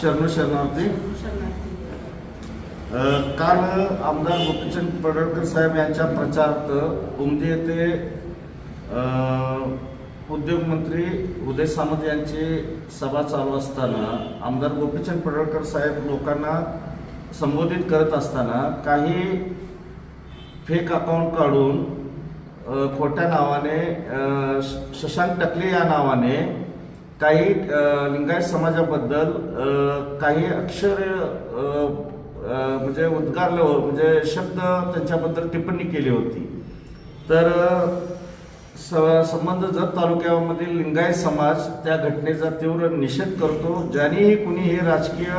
शरणार्थी. शरणार्थी. काल आमदार गोपीचंद पडळकर साहेब यांच्या प्रचारार्थ उमदी येथे उद्योगमंत्री उदय सामंत यांची सभा चालू असताना आमदार गोपीचंद पडळकर साहेब लोकांना संबोधित करत असताना काही फेक अकाउंट काढून खोट्या नावाने शशांक टकले या नावाने काही लिंगायत समाजाबद्दल काही अक्षर म्हणजे उद्गारले हो, म्हणजे शब्द त्यांच्याबद्दल टिप्पणी केली होती. तर स- संबंध जत तालुक्यामधील लिंगायत समाज त्या घटनेचा तीव्र निषेध करतो. ज्यांनीही कुणी हे राजकीय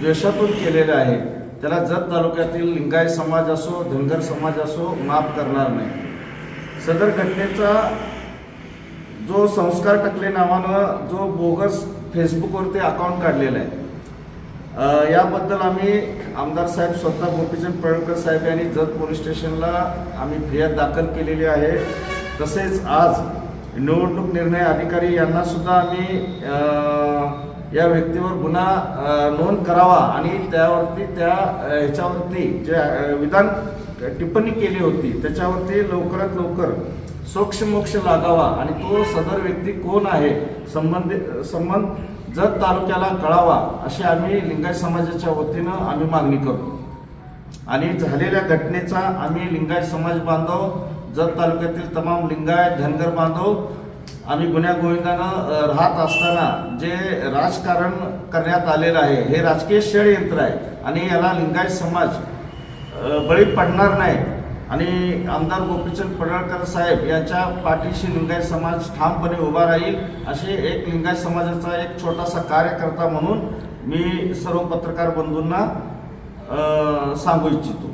द्वेषातून केलेले आहे त्याला जत तालुक्यातील लिंगायत समाज असो धनगर समाज असो माफ करणार नाही. सदर घटनेचा जो संस्कार टकले नावानं जो बोगस फेसबुकवरती अकाउंट काढलेला आहे. याबद्दल आम्ही आमदार साहेब स्वतः गोपीचंद पडळकर साहेब यांनी जत पोलीस स्टेशनला आम्ही फिर्याद दाखल केलेली आहे. तसेच आज निवडणूक निर्णय अधिकारी यांना सुद्धा आम्ही या व्यक्तीवर गुन्हा नोंद करावा आणि त्यावरती त्या ह्याच्यावरती जे विधान टिप्पणी केली होती त्याच्यावरती लवकरात लवकर सोक्ष मोक्ष लागावा आणि तो सदर व्यक्ती कोण आहे? संबंधित संबंध जत तालुक्याला कळावा अशी आम्ही लिंगायत समाजाच्या वतीनं आम्ही मागणी करतो आणि झालेल्या घटनेचा आम्ही लिंगायत समाज बांधव जत तालुक्यातील तमाम लिंगायत धनगर बांधव आम्ही गुन्ह्या गोविंदानं राहत असताना जे राजकारण करण्यात आलेलं आहे हे राजकीय षडयंत्र आहे. आणि याला लिंगायत समाज बळी पडणार नाही. आणि आमदार गोपीचंद पडळकर साहेब यांच्या पाठीशी लिंगायत समाज ठामपणे उभा राहील असे एक लिंगायत समाजाचा एक छोटासा कार्यकर्ता म्हणून मी सर्व पत्रकार बंधूंना सांगू इच्छितो.